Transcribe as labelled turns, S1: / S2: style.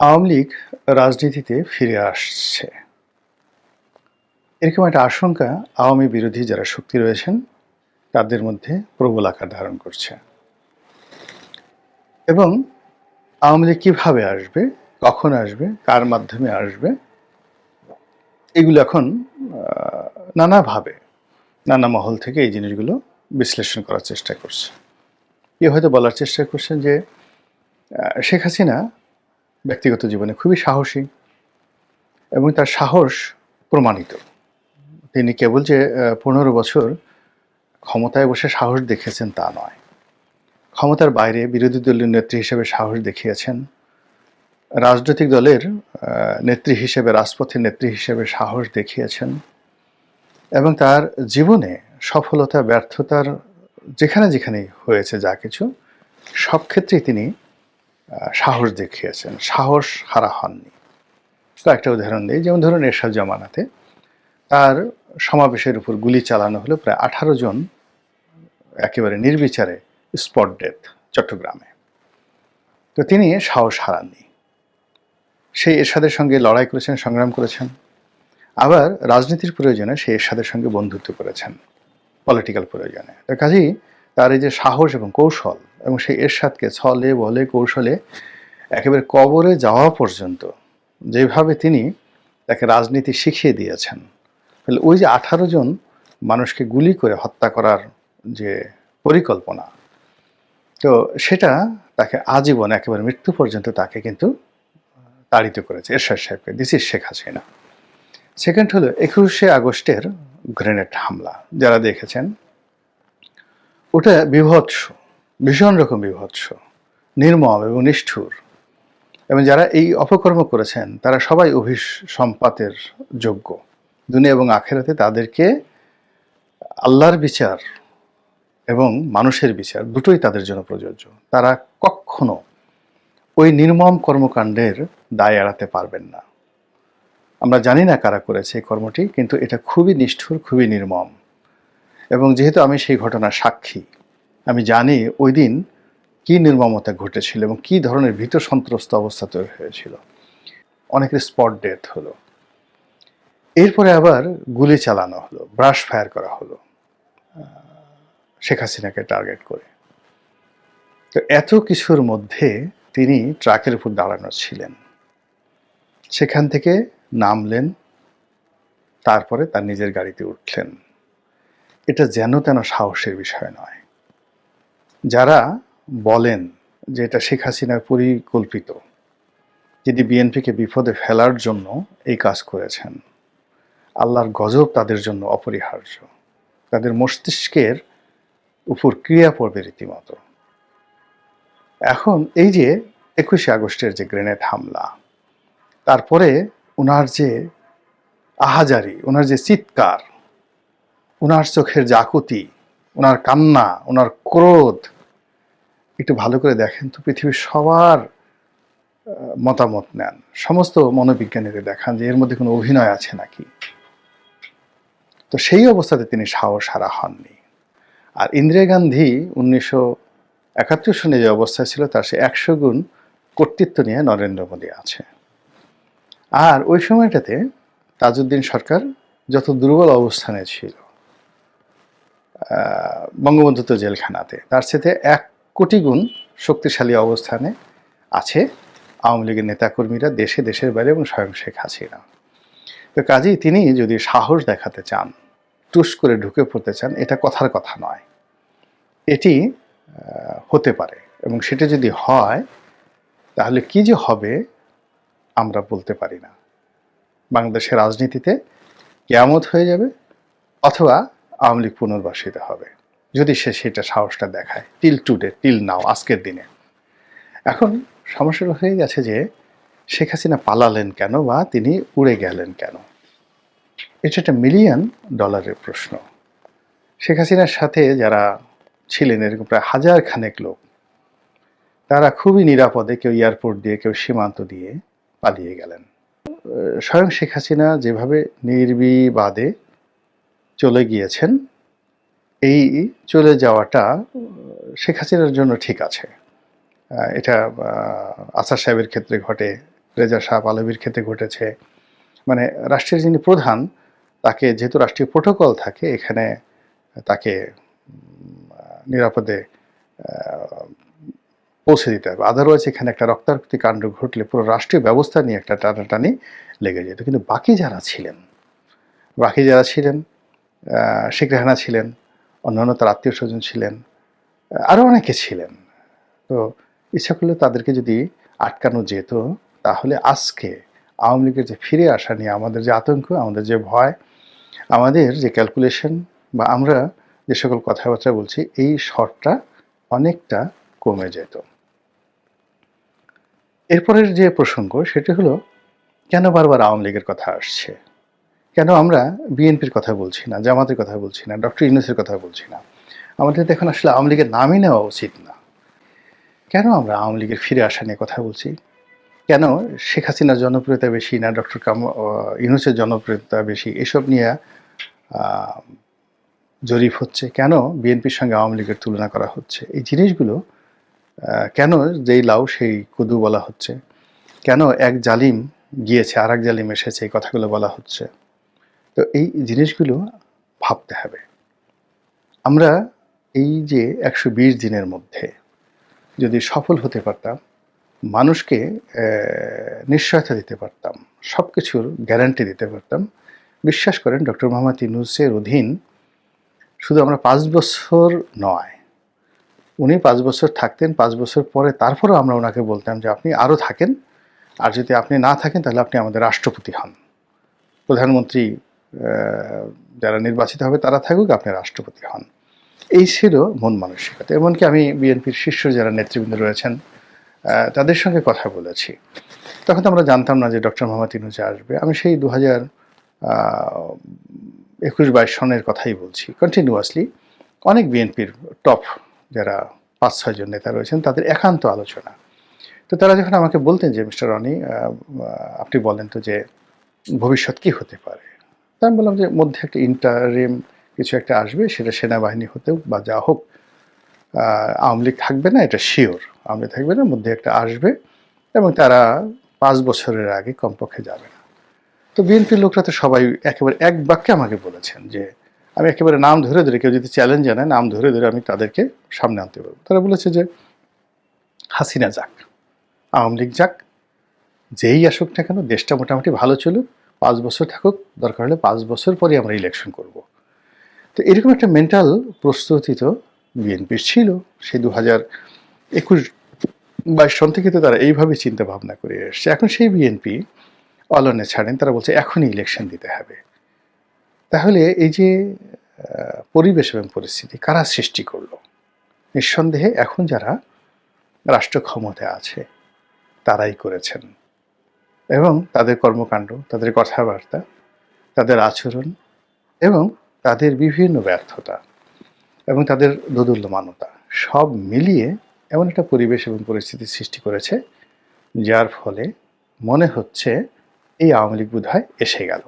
S1: আওয়ামী লীগ রাজনীতিতে ফিরে আসছে। এরকম একটা আশঙ্কা আওয়ামী বিরোধী যারা শক্তি রয়েছেন, তাদের মধ্যে প্রবল আকার ধারণ করছে। এবং আওয়ামী লীগ কীভাবে আসবে, কখন আসবে, কার মাধ্যমে আসবে, এগুলো এখন নানাভাবে, নানা মহল থেকে এই জিনিসগুলো বিশ্লেষণ করার চেষ্টা করছে। কেউ হয়তো বলার চেষ্টা করছেন যে শেখ হাসিনা ব্যক্তিগত জীবনে খুবই সাহসী এবং তার সাহস প্রমাণিত। তিনি কেবল যে পনেরো বছর ক্ষমতায় বসে সাহস দেখিয়েছেন তা নয়। ক্ষমতার বাইরে বিরোধী দলীয় নেত্রী হিসেবে সাহস দেখিয়েছেন। রাজনৈতিক দলের নেত্রী হিসেবে রাজপথের নেত্রী হিসেবে সাহস দেখিয়েছেন এবং তার জীবনে সফলতা, ব্যর্থতার যেখানে যেখানেই হয়েছে যা কিছু, সব ক্ষেত্রেই তিনি সাহস দেখিয়েছেন। সাহস হারা হননি। কয়েকটা উদাহরণ দিই। যেমন ধরুন এরশাদ জামানাতে তার সমাবেশের উপর গুলি চালানো হলো প্রায় আঠারো জন একেবারে নির্বিচারে স্পট ডেথ চট্টগ্রামে। তো তিনি সাহস হারাননি। সেই এরশাদের সঙ্গে লড়াই করেছেন, সংগ্রাম করেছেন। আবার রাজনীতির প্রয়োজনে সেই এরশাদের সঙ্গে বন্ধুত্ব করেছেন পলিটিক্যাল প্রয়োজনে। তো কাজেই তার এই যে সাহস এবং কৌশল এবং সেই এরশাদকে ছলে, বলে, কৌশলে একেবারে কবরে যাওয়া পর্যন্ত যেভাবে তিনি তাকে রাজনীতি শিখিয়ে দিয়েছেন। তাহলে ওই যে আঠারো জন মানুষকে গুলি করে হত্যা করার যে পরিকল্পনা, তো সেটা তাকে আজীবন একেবারে মৃত্যু পর্যন্ত তাকে কিন্তু তাড়িত করেছে এরশাদ সাহেবকে। This is Sheikh Hasina. Second হলো একুশে আগস্টের গ্রেনেড হামলা, যারা দেখেছেন, ওটা বিভৎস। ভীষণ রকম বিভৎস, নির্মম এবং নিষ্ঠুর। এবং যারা এই অপকর্ম করেছেন, তারা সবাই অভিস সম্পাতের যোগ্য। দুনিয়া এবং আখেরাতে তাদেরকে আল্লাহর বিচার এবং মানুষের বিচার দুটোই তাদের জন্য প্রযোজ্য। তারা কখনো ওই নির্মম কর্মকাণ্ডের দায় এড়াতে পারবেন না। আমরা জানি না কারা করেছে এই কর্মটি, কিন্তু এটা খুবই নিষ্ঠুর, খুবই নির্মম। এবং যেহেতু আমি সেই ঘটনার সাক্ষী আমি জানি ওই দিন কী নির্মমতা ঘটেছিল এবং কী ধরনের ভীত সন্ত্রস্ত অবস্থা তৈরি হয়েছিল। অনেকের স্পট ডেথ হলো। এরপরে আবার গুলি চালানো হলো, ব্রাশ ফায়ার করা হলো শেখ হাসিনাকে টার্গেট করে। তো এত কিছুর মধ্যে তিনি ট্রাকের উপর দাঁড়ানো ছিলেন। সেখান থেকে নামলেন, তারপরে তার নিজের গাড়িতে উঠলেন। এটা যেন তেন সাহসের বিষয় নয়। যারা বলেন যে এটা শেখ হাসিনার পরিকল্পিত, যিনি বিএনপিকে বিপদে ফেলার জন্য এই কাজ করেছেন, আল্লাহর গজব তাদের জন্য অপরিহার্য। তাদের মস্তিষ্কের উপর ক্রিয়া পড়বে রীতিমতো। এখন এই যে একুশে আগস্টের যে গ্রেনেড হামলা, তারপরে ওনার যে আহাজারি ওনার যে চিৎকার ওনার চোখের জাকুতি ওনার কান্না, ওনার ক্রোধ, একটু ভালো করে দেখেন তো পৃথিবীর সবার মতামত নেন। সমস্ত মনোবিজ্ঞানীদের দেখান যে এর মধ্যে কোনো অভিনয় আছে নাকি। তো সেই অবস্থাতে তিনি সাহস হারা হননি। আর ইন্দিরা গান্ধী উনিশশো একাত্তর সনে যে অবস্থায় ছিল, তার সে একশো গুণ কর্তৃত্ব নিয়ে নরেন্দ্র মোদী আছে। আর ওই সময়টাতে তাজউদ্দিন সরকার যত দুর্বল অবস্থানে ছিল আহ, বঙ্গবন্ধু তো জেলখানাতে। তার সাথে এক কোটি গুণ শক্তিশালী অবস্থানে আছে আওয়ামী লীগের নেতাকর্মীরা দেশে দেশের বাইরে এবং স্বয়ং শেখ হাসিনা। তো কাজেই তিনি যদি সাহস দেখাতে চান টুস করে ঢুকে পড়তে চান এটা কথার কথা নয়। এটি হতে পারে এবং সেটা যদি হয় তাহলে কি যে হবে আমরা বলতে পারি না। বাংলাদেশের রাজনীতিতে কেয়ামত হয়ে যাবে অথবা আওয়ামী লীগ পুনর্বাসিত হবে। যদি সে সেটা সাহসটা দেখায় টিল টুডে টিল নাও আজকের দিনে। এখন সমস্যাটা হয়ে গেছে যে, শেখ হাসিনা পালালেন কেন বা তিনি উড়ে গেলেন কেন? এটা একটা মিলিয়ন ডলারের প্রশ্ন। শেখ হাসিনার সাথে যারা ছিলেন, এরকম প্রায় হাজার খানেক লোক, তারা খুবই নিরাপদে কেউ এয়ারপোর্ট দিয়ে, কেউ সীমান্ত দিয়ে পালিয়ে গেলেন। স্বয়ং শেখ হাসিনা যেভাবে নির্বিবাদে চলে গিয়েছেন, এই চলে যাওয়াটা শেখ হাসিনার জন্য ঠিক আছে। এটা আসার সাহেবের ক্ষেত্রে ঘটে, রেজা শাহ পালবির ক্ষেত্রে ঘটেছে। মানে রাষ্ট্রের যিনি প্রধান, তাকে যেহেতু রাষ্ট্রীয় প্রোটোকল থাকে, এখানে তাকে নিরাপদে পৌঁছে দিতে হবে। আদারওয়াইজ এখানে একটা রক্তারক্তি কাণ্ড ঘটলে পুরো রাষ্ট্রীয় ব্যবস্থা নিয়ে একটা টানাটানি লেগে যেত। কিন্তু বাকি যারা ছিলেন, বাকি যারা ছিলেন শেখ রেহানা ছিলেন, অন্যান্য তার আত্মীয় স্বজন ছিলেন আরও অনেকে ছিলেন। তো ইচ্ছা করলে তাদেরকে যদি আটকানো যেত, তাহলে আজকে আওয়ামী লীগের যে ফিরে আসা নিয়ে, আমাদের যে আতঙ্ক, আমাদের যে ভয়, আমাদের যে ক্যালকুলেশন বা আমরা যে সকল কথাবার্তা বলছি, এই শর্টটা অনেকটা কমে যেত। এরপরের যে প্রসঙ্গ, সেটি হলো, কেন বারবার আওয়ামী লীগের কথা আসছে? কেন আমরা বিএনপির কথা বলছি না, জামাতের কথা বলছি না, ডক্টর ইউনুসের কথা বলছি না? আমাদের এখন আসলে আওয়ামী লীগের নামই নেওয়া উচিত না। কেন আমরা আওয়ামী লীগের ফিরে আসা নিয়ে কথা বলছি? কেন শেখ হাসিনার জনপ্রিয়তা বেশি না, ডক্টর কাম ইউনুসের জনপ্রিয়তা বেশি? এসব নিয়ে জরিপ হচ্ছে। কেন বিএনপির সঙ্গে আওয়ামী লীগের তুলনা করা হচ্ছে? এই জিনিসগুলো কেন যেই লাউ সেই কুদু বলা হচ্ছে? কেন এক জালিম গিয়েছে আর এক জালিম এসেছে, এই কথাগুলো বলা হচ্ছে? তো এই জিনিসগুলো ভাবতে হবে। আমরা এই যে একশো বিশ দিনের মধ্যে যদি সফল হতে পারতাম, মানুষকে নিশ্চয়তা দিতে পারতাম সব কিছুর গ্যারান্টি দিতে পারতাম, বিশ্বাস করেন ডক্টর মোহাম্মদ ইউনুসের অধীন শুধু আমরা পাঁচ বছর নয়, উনি পাঁচ বছর থাকতেন, পাঁচ বছর পরে তারপরেও আমরা ওনাকে বলতাম যে আপনি আরও থাকেন, আর যদি আপনি না থাকেন তাহলে আপনি আমাদের রাষ্ট্রপতি হন। প্রধানমন্ত্রী যারা নির্বাচিত হবে তারা থাকুক, আপনি রাষ্ট্রপতি হন। এই ছিল মন মানসিকতা। এমনকি আমি বিএনপির শীর্ষ যারা নেতৃবৃন্দ রয়েছেন তাদের সঙ্গে কথা বলেছি। তখন তো আমরা জানতাম না যে ডক্টর মোহাম্মদ ইনুজা আসবে। আমি সেই দু হাজার একুশ বাইশ সনের কথাই বলছি। কন্টিনিউয়াসলি অনেক বিএনপির টপ যারা পাঁচ ছয়জন নেতা রয়েছেন, তাদের একান্ত আলোচনা। তো তারা যখন আমাকে বলতেন যে, মিস্টার রনি আপনি বলেন তো যে ভবিষ্যৎ কি হতে পারে? তা আমি বললাম যে, মধ্যে একটা ইন্টারিম কিছু একটা আসবে, সেটা সেনাবাহিনী হতেও বা যা হোক আওয়ামী লীগ থাকবে না, এটা শিওর আওয়ামী লীগ থাকবে না, মধ্যে একটা আসবে এবং তারা পাঁচ বছরের আগে কমপক্ষে যাবে না। তো বিএনপির লোকরা তো সবাই একেবারে এক বাক্যে আমাকে বলেছেন যে, আমি একেবারে নাম ধরে ধরে, কেউ যদি চ্যালেঞ্জ জানায় নাম ধরে ধরে আমি তাদেরকে সামনে আনতে পারব তারা বলেছে যে, হাসিনা যাক, আওয়ামী লীগ যাক, যেই আসুক না কেন, দেশটা মোটামুটি ভালো চলুক পাঁচ বছর থাকুক, দরকার হলে পাঁচ বছর পরে আমরা ইলেকশন করব। তো এরকম একটা মেন্টাল প্রস্তুতি তো বিএনপির ছিল। সে দু হাজার একুশ বাইশ সন থেকে তো তারা এইভাবে চিন্তা ভাবনা করে এসছে। এখন সেই বিএনপি অলনে ছাড়েন, তারা বলছে এখনই ইলেকশন দিতে হবে। তাহলে এই যে পরিবেশ এবং পরিস্থিতি কারা সৃষ্টি করল? নিঃসন্দেহে এখন যারা রাষ্ট্র ক্ষমতায় আছে, তারাই করেছেন। এবং তাদের কর্মকাণ্ড, তাদের কথাবার্তা, তাদের আচরণ এবং তাদের বিভিন্ন ব্যর্থতা এবং তাদের দোদুল্যমানতা সব মিলিয়ে এমন একটা পরিবেশ এবং পরিস্থিতি সৃষ্টি করেছে, যার ফলে মনে হচ্ছে এই আওয়ামী লীগ বোধহয় এসে গেল।